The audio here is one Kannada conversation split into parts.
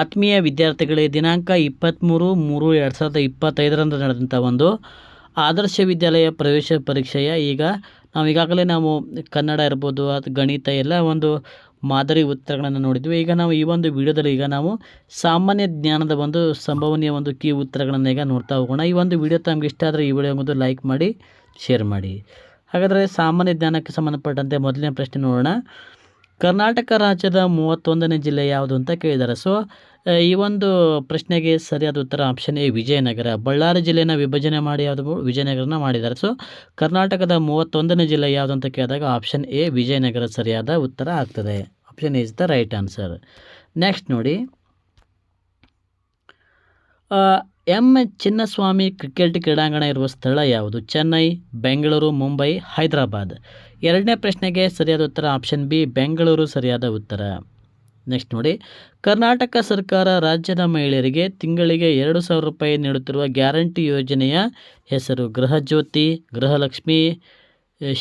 ಆತ್ಮೀಯ ವಿದ್ಯಾರ್ಥಿಗಳೇ ದಿನಾಂಕ ಇಪ್ಪತ್ತ್ಮೂರು ಮೂರು ಎರಡು ಸಾವಿರದ ಇಪ್ಪತ್ತೈದರಂದು ನಡೆದಂಥ ಒಂದು ಆದರ್ಶ ವಿದ್ಯಾಲಯ ಪ್ರವೇಶ ಪರೀಕ್ಷೆಯ ಈಗ ನಾವು ಈಗಾಗಲೇ ನಾವು ಕನ್ನಡ ಇರ್ಬೋದು ಅದು ಗಣಿತ ಎಲ್ಲ ಒಂದು ಮಾದರಿ ಉತ್ತರಗಳನ್ನು ನೋಡಿದ್ವಿ ಈಗ ನಾವು ಈ ಒಂದು ವಿಡಿಯೋದಲ್ಲಿ ಈಗ ನಾವು ಸಾಮಾನ್ಯ ಜ್ಞಾನದ ಒಂದು ಸಂಭವನೀಯ ಒಂದು ಕೀ ಉತ್ತರಗಳನ್ನು ಈಗ ನೋಡ್ತಾ ಹೋಗೋಣ ಈ ಒಂದು ವಿಡಿಯೋ ತಮಗೆ ಇಷ್ಟ ಆದರೆ ಈ ವಿಡಿಯೋ ಒಂದು ಲೈಕ್ ಮಾಡಿ ಶೇರ್ ಮಾಡಿ ಹಾಗಾದರೆ ಸಾಮಾನ್ಯ ಜ್ಞಾನಕ್ಕೆ ಸಂಬಂಧಪಟ್ಟಂತೆ ಮೊದಲನೇ ಪ್ರಶ್ನೆ ನೋಡೋಣ ಕರ್ನಾಟಕ ರಾಜ್ಯದ ಮೂವತ್ತೊಂದನೇ ಜಿಲ್ಲೆ ಯಾವುದು ಅಂತ ಕೇಳಿದ್ದಾರೆ ಸೊ ಈ ಒಂದು ಪ್ರಶ್ನೆಗೆ ಸರಿಯಾದ ಉತ್ತರ ಆಪ್ಷನ್ ಎ ವಿಜಯನಗರ ಬಳ್ಳಾರಿ ಜಿಲ್ಲೆನ ವಿಭಜನೆ ಮಾಡಿ ಯಾವುದು ವಿಜಯನಗರನ ಮಾಡಿದ್ದಾರೆ ಸೊ ಕರ್ನಾಟಕದ ಮೂವತ್ತೊಂದನೇ ಜಿಲ್ಲೆ ಯಾವುದು ಅಂತ ಕೇಳಿದಾಗ ಆಪ್ಷನ್ ಎ ವಿಜಯನಗರ ಸರಿಯಾದ ಉತ್ತರ ಆಗ್ತದೆ option is the right answer next ನೋಡಿ ಎಂ ಚಿನ್ನಸ್ವಾಮಿ ಕ್ರಿಕೆಟ್ ಕ್ರೀಡಾಂಗಣ ಇರುವ ಸ್ಥಳ ಯಾವುದು ಚೆನ್ನೈ ಬೆಂಗಳೂರು ಮುಂಬೈ ಹೈದರಾಬಾದ್ ಎರಡನೇ ಪ್ರಶ್ನೆಗೆ ಸರಿಯಾದ ಉತ್ತರ ಆಪ್ಷನ್ ಬಿ ಬೆಂಗಳೂರು ಸರಿಯಾದ ಉತ್ತರ ನೆಕ್ಸ್ಟ್ ನೋಡಿ ಕರ್ನಾಟಕ ಸರ್ಕಾರ ರಾಜ್ಯದ ಮಹಿಳೆಯರಿಗೆ ತಿಂಗಳಿಗೆ ಎರಡು ಸಾವಿರ ರೂಪಾಯಿ ನೀಡುತ್ತಿರುವ ಗ್ಯಾರಂಟಿ ಯೋಜನೆಯ ಹೆಸರು ಗೃಹಜ್ಯೋತಿ ಗೃಹಲಕ್ಷ್ಮಿ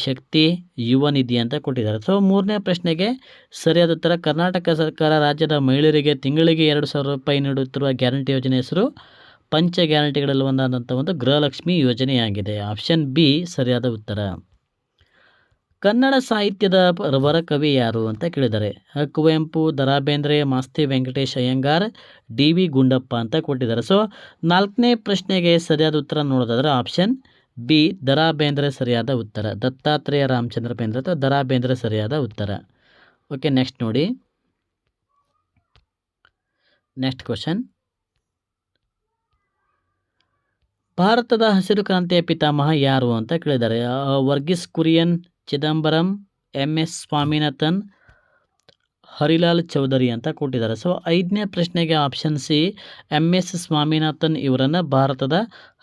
ಶಕ್ತಿ ಯುವ ನಿಧಿ ಅಂತ ಕೊಟ್ಟಿದ್ದಾರೆ ಸೊ ಮೂರನೇ ಪ್ರಶ್ನೆಗೆ ಸರಿಯಾದ ಉತ್ತರ ಕರ್ನಾಟಕ ಸರ್ಕಾರ ರಾಜ್ಯದ ಮಹಿಳೆಯರಿಗೆ ತಿಂಗಳಿಗೆ ಎರಡು ಸಾವಿರ ರೂಪಾಯಿ ನೀಡುತ್ತಿರುವ ಗ್ಯಾರಂಟಿ ಯೋಜನೆ ಹೆಸರು ಪಂಚ ಗ್ಯಾರಂಟಿಗಳಲ್ಲಿ ಒಂದಾದಂಥ ಒಂದು ಗೃಹಲಕ್ಷ್ಮಿ ಯೋಜನೆಯಾಗಿದೆ ಆಪ್ಷನ್ ಬಿ ಸರಿಯಾದ ಉತ್ತರ ಕನ್ನಡ ಸಾಹಿತ್ಯದ ಕವಿ ಯಾರು ಅಂತ ಕೇಳಿದ್ದಾರೆ ಕುವೆಂಪು ದರಾಬೇಂದ್ರೆ ಮಾಸ್ತಿ ವೆಂಕಟೇಶ್ ಅಯ್ಯಂಗಾರ್ ಡಿ ವಿ ಗುಂಡಪ್ಪ ಅಂತ ಕೊಟ್ಟಿದ್ದಾರೆ ಸೊ ನಾಲ್ಕನೇ ಪ್ರಶ್ನೆಗೆ ಸರಿಯಾದ ಉತ್ತರ ನೋಡೋದಾದ್ರೆ ಆಪ್ಷನ್ ಬಿ ದರಾಬೇಂದ್ರೆ ಸರಿಯಾದ ಉತ್ತರ ದತ್ತಾತ್ರೇಯ ರಾಮಚಂದ್ರ ಬೇಂದ್ರೆ ಅಥವಾ ದರಾಬೇಂದ್ರೆ ಸರಿಯಾದ ಉತ್ತರ ಓಕೆ ನೆಕ್ಸ್ಟ್ ನೋಡಿ ನೆಕ್ಸ್ಟ್ ಕ್ವಶನ್ ಭಾರತದ ಹಸಿರು ಕ್ರಾಂತಿಯ ಪಿತಾಮಹ ಯಾರು ಅಂತ ಕೇಳಿದ್ದಾರೆ ವರ್ಗೀಸ್ ಕುರಿಯನ್ ಚಿದಂಬರಂ ಎಂ ಎಸ್ ಸ್ವಾಮಿನಾಥನ್ ಹರಿಲಾಲ್ ಚೌಧರಿ ಅಂತ ಕೊಟ್ಟಿದ್ದಾರೆ ಸೊ ಐದನೇ ಪ್ರಶ್ನೆಗೆ option C M S Swaminathan ಇವರನ್ನು ಭಾರತದ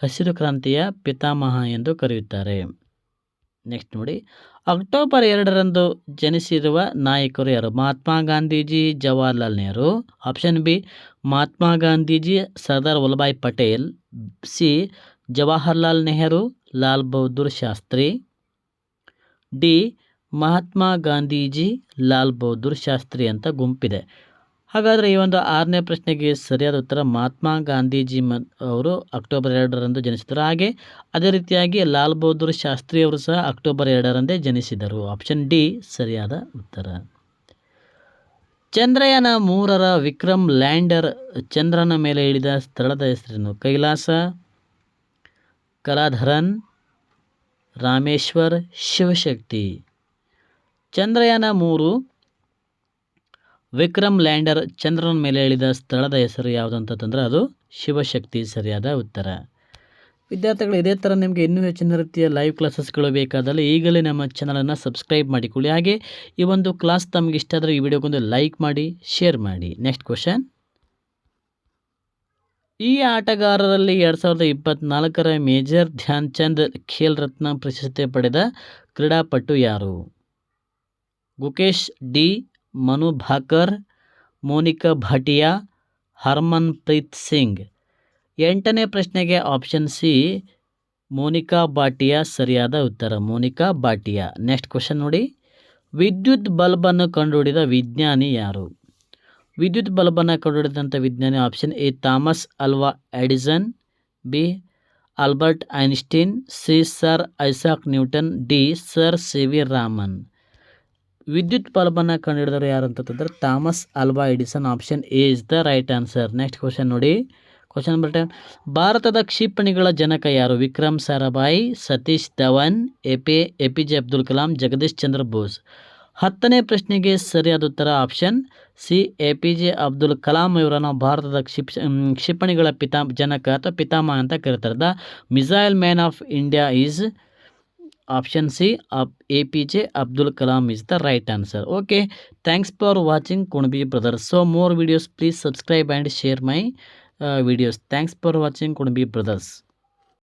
ಹಸಿರು ಕ್ರಾಂತಿಯ ಪಿತಾಮಹ ಎಂದು ಕರೆಯುತ್ತಾರೆ ನೆಕ್ಸ್ಟ್ ನೋಡಿ ಅಕ್ಟೋಬರ್ ಎರಡರಂದು ಜನಿಸಿರುವ ನಾಯಕರು ಯಾರು Mahatma Gandhiji Jawaharlal Nehru option B Mahatma Gandhiji Sardar Vallabhbhai Patel C Jawaharlal Nehru Lal Bahadur Shastri D Mahatma Gandhiji Lal Bahadur Shastri ಅಂತ ಗುಂಪಿದೆ ಹಾಗಾದರೆ ಈ ಒಂದು ಆರನೇ ಪ್ರಶ್ನೆಗೆ ಸರಿಯಾದ ಉತ್ತರ ಮಹಾತ್ಮ ಗಾಂಧೀಜಿ ಮ ಅವರು ಅಕ್ಟೋಬರ್ ಎರಡರಂದು ಜನಿಸಿದರು ಹಾಗೆ ಅದೇ ರೀತಿಯಾಗಿ ಲಾಲ್ ಬಹದ್ದೂರ್ ಶಾಸ್ತ್ರಿ ಅವರು ಸಹ ಅಕ್ಟೋಬರ್ ಎರಡರಂದೇ ಜನಿಸಿದರು ಆಪ್ಷನ್ ಡಿ ಸರಿಯಾದ ಉತ್ತರ ಚಂದ್ರಯಾನ ಮೂರರ ವಿಕ್ರಮ್ ಲ್ಯಾಂಡರ್ ಚಂದ್ರನ ಮೇಲೆ ಇಳಿದ ಸ್ಥಳದ ಹೆಸರನ್ನು ಕೈಲಾಸ ಕಲಾಧರನ್ ರಾಮೇಶ್ವರ್ ಶಿವಶಕ್ತಿ ಚಂದ್ರಯಾನ ಮೂರು ವಿಕ್ರಮ್ ಲ್ಯಾಂಡರ್ ಚಂದ್ರನ ಮೇಲೆ ಇಳಿದ ಸ್ಥಳದ ಹೆಸರು ಯಾವುದು ಅಂತಂದ್ರೆ ಅದು ಶಿವಶಕ್ತಿ ಸರಿಯಾದ ಉತ್ತರ ವಿದ್ಯಾರ್ಥಿಗಳು ಇದೇ ಥರ ನಿಮಗೆ ಇನ್ನೂ ಹೆಚ್ಚಿನ ರೀತಿಯ ಲೈವ್ ಕ್ಲಾಸಸ್ಗಳು ಬೇಕಾದಲ್ಲಿ ಈಗಲೇ ನಮ್ಮ ಚಾನಲನ್ನು ಸಬ್ಸ್ಕ್ರೈಬ್ ಮಾಡಿಕೊಳ್ಳಿ ಹಾಗೆ ಈ ಒಂದು ಕ್ಲಾಸ್ ತಮಗೆ ಇಷ್ಟ ಆದರೆ ಈ ವಿಡಿಯೋಗೊಂದು ಲೈಕ್ ಮಾಡಿ ಶೇರ್ ಮಾಡಿ ನೆಕ್ಸ್ಟ್ ಕ್ವಶನ್ ಈ ಆಟಗಾರರಲ್ಲಿ ಎರಡು ಸಾವಿರದ ಇಪ್ಪತ್ತ್ನಾಲ್ಕರ ಮೇಜರ್ ಧ್ಯಾನ್ ಚಂದ್ ಖೇಲ್ ರತ್ನ ಪ್ರಶಸ್ತಿ ಪಡೆದ ಕ್ರೀಡಾಪಟು ಯಾರು ಗುಕೇಶ್ ಡಿ ಮನು ಭಾಕರ್ ಮೋನಿಕಾ ಭಾಟಿಯಾ ಹರ್ಮನ್ಪ್ರೀತ್ ಸಿಂಗ್ ಎಂಟನೇ ಪ್ರಶ್ನೆಗೆ ಆಪ್ಷನ್ ಸಿ ಮೋನಿಕಾ ಭಾಟಿಯಾ ಸರಿಯಾದ ಉತ್ತರ ಮೋನಿಕಾ ಭಾಟಿಯಾ ನೆಕ್ಸ್ಟ್ ಕ್ವಶನ್ ನೋಡಿ ವಿದ್ಯುತ್ ಬಲ್ಬನ್ನು ಕಂಡುಹಿಡಿದ ವಿಜ್ಞಾನಿ ಯಾರು ವಿದ್ಯುತ್ ಬಲ್ಬನ್ನು ಕಂಡುಹಿಡಿದಂಥ ವಿಜ್ಞಾನಿ option A Thomas Alva Edison B Albert Einstein C sir Isaac Newton D sir C V Raman ವಿದ್ಯುತ್ ಕಂಡು ಕಂಡುಹಿಡಿದವರು ಯಾರು ಅಂತಂದ್ರೆ Thomas Alva Edison option A is the right answer next question ನೋಡಿ ಕ್ವಶನ್ ನಂಬರ್ ಟೆನ್ ಭಾರತದ ಕ್ಷಿಪಣಿಗಳ ಜನಕ ಯಾರು Vikram Sarabhai Satish Dhawan A P A P J Abdul Kalam Jagadish Chandra Bose ಹತ್ತನೇ ಪ್ರಶ್ನೆಗೆ ಸರಿಯಾದ ಉತ್ತರ option C A P J Abdul Kalam ಇವರನ್ನು ಭಾರತದ ಕ್ಷಿಪ್ ಕ್ಷಿಪಣಿಗಳ ಪಿತಾ ಜನಕ ಅಥವಾ ಪಿತಾಮಹ ಅಂತ ಕರೀತಾರೆ the missile man of India is Option C of APJ Abdul Kalam is the right answer. Okay, thanks for watching Kunbi Brothers. So more videos, please subscribe and share my uh, videos. Thanks for watching Kunbi Brothers.